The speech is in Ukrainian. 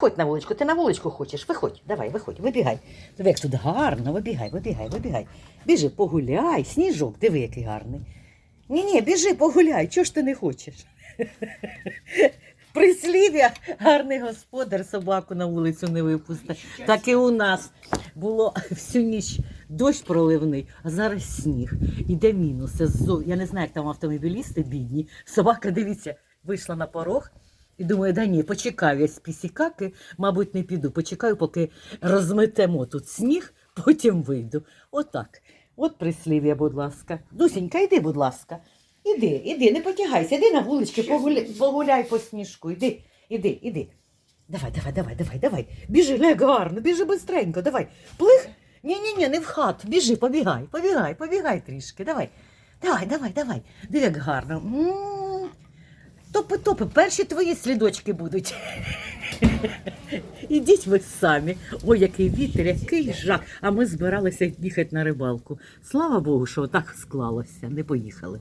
Ходь на вуличку, ти на вуличку хочеш, виходь, давай, виходь, вибігай. Диви, як тут гарно, вибігай, вибігай, вибігай. Біжи, погуляй, сніжок, диви, який гарний. Ні, ні, біжи, погуляй, чого ж ти не хочеш? Прислів'я, гарний господар собаку на вулицю не випустить. Так і у нас було всю ніч дощ проливний, а зараз сніг. Іде мінус. Я не знаю, як там автомобілісти бідні. Собака, дивіться, вийшла на порог і думає, да ні, почекаю, я з пісікаки, мабуть, не піду. Почекаю, поки розметемо тут сніг, потім вийду. Отак. От прислів'я, будь ласка. Дусінька, йди, будь ласка. Іди, іди, не потягайся, іди на вулички, погуляй, погуляй по сніжку. Іди, іди, іди. Давай, давай, давай, давай, давай. Біжи, не гарно, біжи бистренько, давай. Плих. Ні, ні, ні, не в хату. Біжи, побігай, побігай, побігай трішки. Давай. Давай, давай, давай. Диви, як гарно. М. Топи, топи, перші твої слідочки будуть. Ідіть ви самі. Ой, який вітер, який жах. А ми збиралися їхати на рибалку. Слава Богу, що так склалося, не поїхали.